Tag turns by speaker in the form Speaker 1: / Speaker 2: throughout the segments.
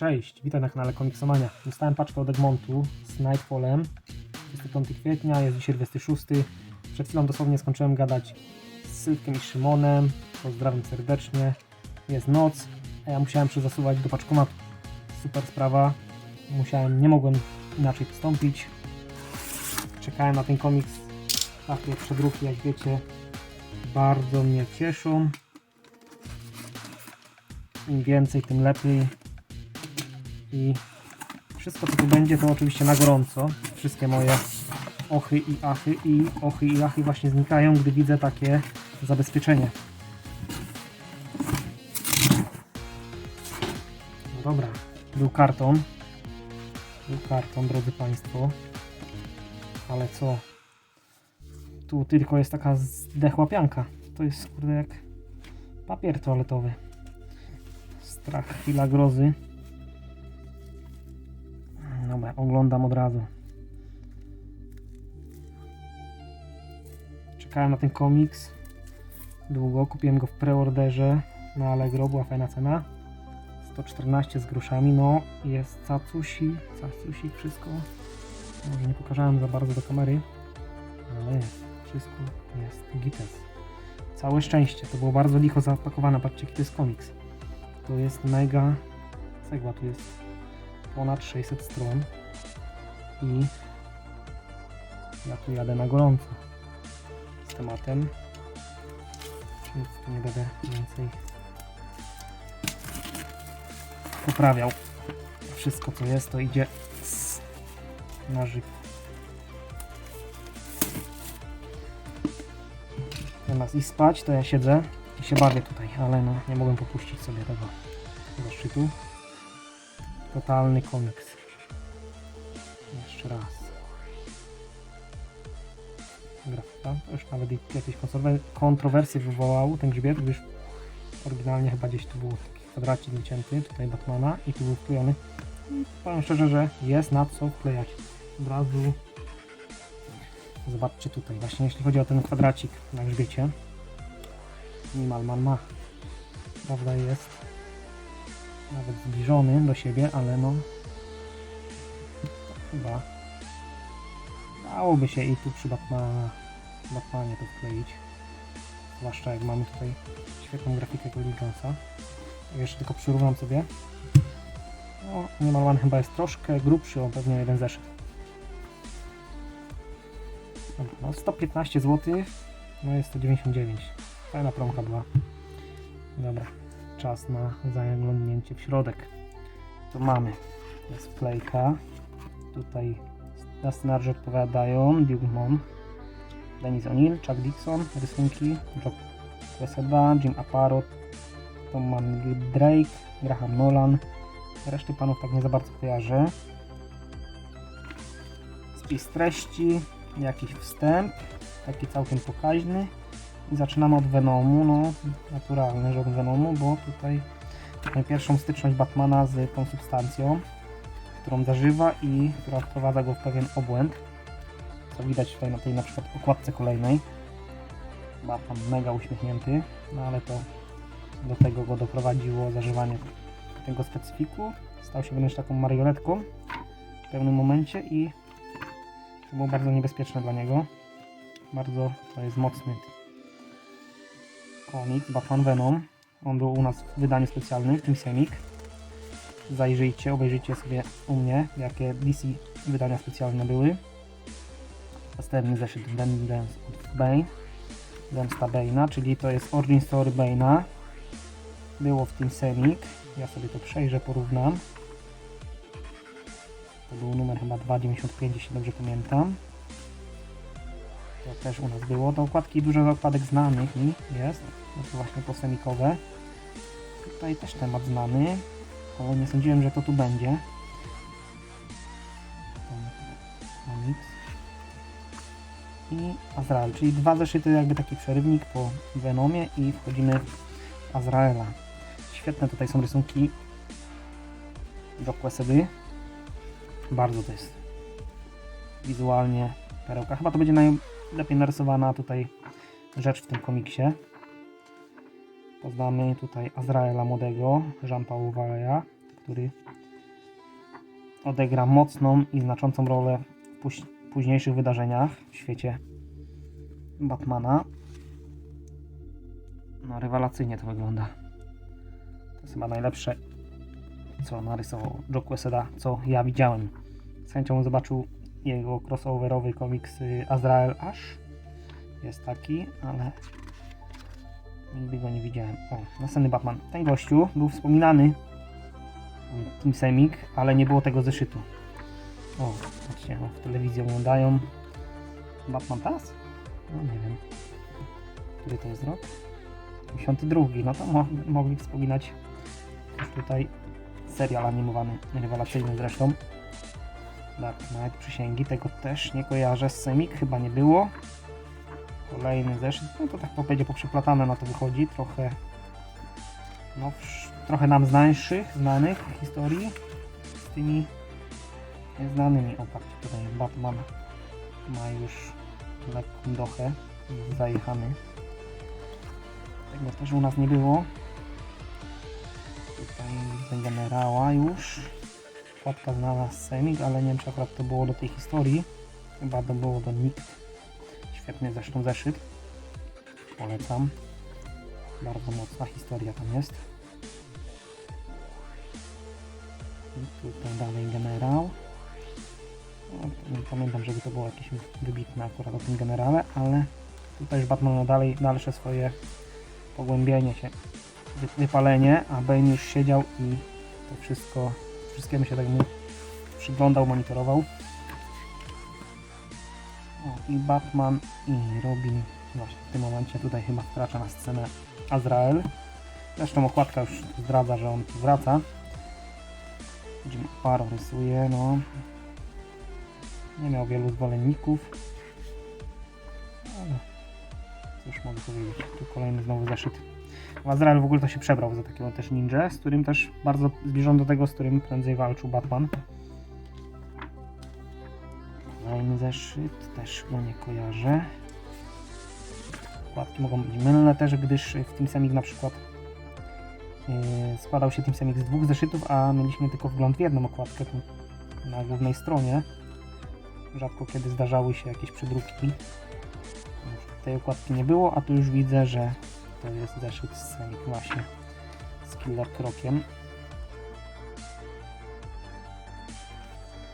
Speaker 1: Cześć, witam na kanale Komiksomania. Dostałem paczkę od Egmontu z Nightfallem. 25 kwietnia, jest dzisiaj 26. Przed chwilą dosłownie skończyłem gadać z Sylwkiem i Szymonem. Pozdrawiam serdecznie. Jest noc, a ja musiałem się zasuwać do paczkomatu. Super sprawa. Musiałem, nie mogłem inaczej postąpić. Czekałem na ten komiks. Takie przedruki, jak wiecie, bardzo mnie cieszą. Im więcej, tym lepiej i wszystko co tu będzie to oczywiście na gorąco. Wszystkie moje ochy i achy i ochy i achy właśnie znikają, gdy widzę takie zabezpieczenie. No dobra, był karton. Był karton, drodzy Państwo. Ale co? Tu tylko jest taka zdechła pianka. To jest kurde jak papier toaletowy. Strach, chwila grozy. Oglądam od razu. Czekałem na ten komiks. Długo. Kupiłem go w preorderze na Allegro. Była fajna cena. 114 z groszami. No, jest cacusi. Cacusi, wszystko. Może nie pokazałem za bardzo do kamery. Ale jest. Wszystko jest gites. Całe szczęście. To było bardzo licho zapakowane. Patrzcie, jaki to jest komiks. To jest mega... Cegła tu jest ponad 600 stron i ja tu jadę na gorąco. Z tematem. Więc tu nie będę więcej poprawiał. Wszystko co jest to idzie z nożyk zamiast i spać to ja siedzę i się bawię tutaj ale no nie mogłem popuścić sobie tego, tego szczytu. Totalny komiks. Jeszcze raz. Grafika. Już nawet jakieś kontrowersje wywołał ten grzbiet, gdyż oryginalnie chyba gdzieś tu był taki kwadracik wycięty, tutaj Batmana i tu był wklejony. Powiem szczerze, że jest na co wklejać. Od razu zobaczcie tutaj. Właśnie jeśli chodzi o ten kwadracik na grzbiecie, Minimalman ma. Prawda jest nawet zbliżony do siebie, ale no chyba dałoby się i tu przy Batmana, Batmanie to wkleić. Zwłaszcza jak mamy tutaj świetną grafikę Golden Jonesa. Jeszcze tylko przyrównam sobie. No, Minimalman chyba jest troszkę grubszy, on pewnie jeden zeszyt. No 115 zł, no jest to 99. Fajna promka była. Dobra czas na zaglądnięcie w środek. Tu mamy, jest wklejka. Tutaj na scenariusz odpowiadają Duke Mon, Denis O'Neill, Chuck Dixon, rysunki, Joe Quesada, Jim Aparo, Tom Drake, Graham Nolan. Reszty panów tak nie za bardzo kojarzę. Spis treści, jakiś wstęp, taki całkiem pokaźny. I zaczynamy od Venomu, no naturalne, że od Venomu, bo tutaj mamy pierwszą styczność Batmana z tą substancją, którą zażywa i która wprowadza go w pewien obłęd. Co widać tutaj na tej na przykład okładce kolejnej. Batman mega uśmiechnięty, no ale to do tego go doprowadziło zażywanie tego specyfiku. Stał się wręcz taką marionetką w pewnym momencie i to było bardzo niebezpieczne dla niego. Bardzo to jest mocny komiks Batman Venom. On był u nas w wydaniu specjalnym, w tym semik. Zajrzyjcie, obejrzyjcie sobie u mnie, jakie DC wydania specjalne były. Następny zeszyt Vengeance of Bane. Zemsta Bane'a, czyli to jest Origin Story Bane'a. Było w tym semik. Ja sobie to przejrzę, porównam. To był numer chyba 2,95, jeśli dobrze pamiętam. To też u nas było. Do okładki dużo okładek znanych mi jest. To właśnie posemikowe. Tutaj też temat znany. Ale nie sądziłem, że to tu będzie. Komiks. I Azrael, czyli dwa zeszyty, jakby taki przerywnik po Venomie i wchodzimy w Azraela. Świetne tutaj są rysunki Joe Quesedy. Bardzo to jest wizualnie perełka. Chyba to będzie najlepiej narysowana tutaj rzecz w tym komiksie. Poznamy tutaj Azraela młodego, Jean-Paul który odegra mocną i znaczącą rolę w póź- późniejszych wydarzeniach w świecie Batmana. No, rewelacyjnie to wygląda. To jest chyba najlepsze, co narysował Joe Quesada, co ja widziałem. Z chęcią zobaczył jego crossoverowy komiks y, Azrael Ash. Jest taki, ale nigdy go nie widziałem. O, następny Batman. Ten gościu był wspominany Team Semik, ale nie było tego zeszytu. O, patrzcie, no, w telewizji oglądają Batman TAS? No nie wiem. Który to jest rok? 52. No to mo mogli wspominać tutaj serial animowany, rewelacyjny zresztą. Dark Knight, przysięgi, tego też nie kojarzę Semik, chyba nie było. Kolejny zeszyt, no to tak będzie poprzeplatane na to wychodzi, trochę no, trochę nam znańszych, znanych historii z tymi nieznanymi. O, patrzcie, tutaj Batman ma już lekką dochę, jest zajechany. Tego też u nas nie było. Tutaj widzę generała już. Wpadka znalazł Semik, ale nie wiem czy akurat to było do tej historii. Chyba to było do Nikt. Świetny zresztą zeszyt. Polecam. Bardzo mocna historia tam jest. I tutaj dalej generał. No, nie pamiętam, żeby to było jakieś wybitne akurat o tym generale, ale tutaj już Batman ma dalej dalsze swoje pogłębienie się, wy- wypalenie, a Bane już siedział i to wszystko, wszystkiemu się tak mu przyglądał, monitorował. O, i Batman i Robin właśnie w tym momencie tutaj chyba wkracza na scenę Azrael. Zresztą okładka już zdradza, że on wraca. Jim Paro rysuje, no. Nie miał wielu zwolenników. Ale cóż mogę powiedzieć. Tu kolejny znowu zeszyt. Azrael w ogóle to się przebrał za takiego też ninja, z którym też bardzo zbliżony do tego, z którym prędzej walczył Batman. Kolejny zeszyt, też go nie kojarzę. Okładki mogą być mylne też, gdyż w tym semik na przykład yy, składał się tym semik z dwóch zeszytów, a mieliśmy tylko wgląd w jedną okładkę tu na głównej stronie. Rzadko kiedy zdarzały się jakieś przydruki. Już Tej okładki nie było, a tu już widzę, że to jest zeszyt z semik właśnie z Killer Krokiem.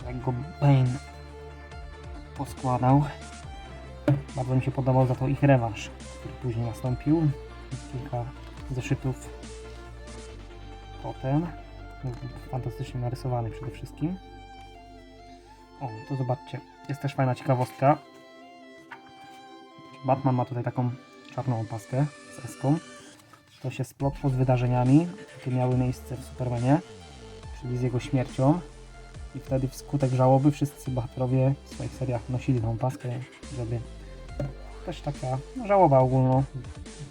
Speaker 1: Jak go Bane poskładał. Bardzo mi się podobał za to ich rewanż, który później nastąpił. Kilka zeszytów potem. Fantastycznie narysowany przede wszystkim. O, to zobaczcie. Jest też fajna ciekawostka. Batman ma tutaj taką czarną opaskę z eską. To się splotło z wydarzeniami, jakie miały miejsce w Supermanie, czyli z jego śmiercią. I wtedy wskutek żałoby wszyscy bohaterowie w swoich seriach nosili tą opaskę, żeby też taka no, żałoba ogólno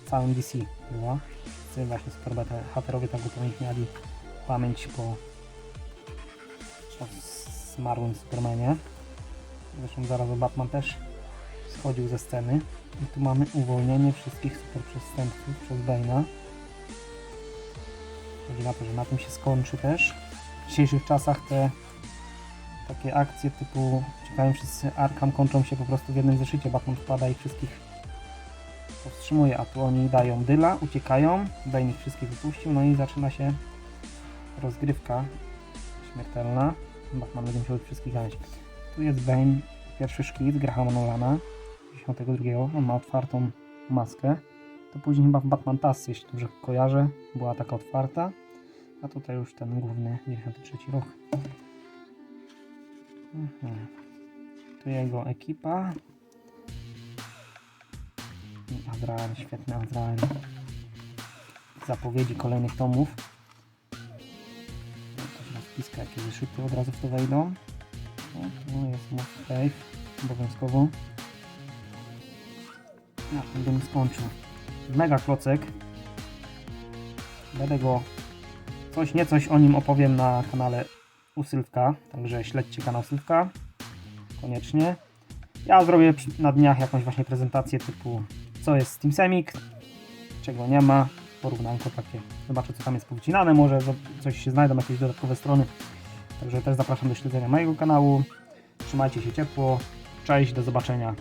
Speaker 1: w całym DC była. Wszyscy właśnie superbohaterowie tak upamiętniali pamięć po, zmarłym Supermanie. Zresztą zaraz Batman też schodził ze sceny. I tu mamy uwolnienie wszystkich superprzestępców przez Bane'a. Chodzi na to, że na tym się skończy też. W dzisiejszych czasach te takie akcje typu czekają wszyscy Arkham kończą się po prostu w jednym zeszycie. Batman wpada i wszystkich powstrzymuje, a tu oni dają dyla, uciekają, Bane ich wszystkich wypuścił, no i zaczyna się rozgrywka śmiertelna. Batman będzie musiał ich wszystkich ganiać. Tu jest Bane, pierwszy szkic Grahama Nolana, 92. On ma otwartą maskę. To później chyba w Batman TAS, jeśli dobrze kojarzę, była taka otwarta. A tutaj już ten główny 93 rok. Mhm. Tu jego ekipa. I Azrael, świetny Azrael. Zapowiedzi kolejnych tomów. Też rozpiska, jakie zeszyty od razu w to wejdą. O, tu jest Most Brave, obowiązkowo. Na tym bym skończył. Mega klocek. Będę go coś niecoś o nim opowiem na kanale u Sylwka, także śledźcie kanał Sylwka koniecznie. Ja zrobię na dniach jakąś właśnie prezentację typu co jest z Team Semik, czego nie ma, porównanko takie. Zobaczę co tam jest powycinane, może coś się znajdą, jakieś dodatkowe strony. Także też zapraszam do śledzenia mojego kanału. Trzymajcie się ciepło. Cześć, do zobaczenia.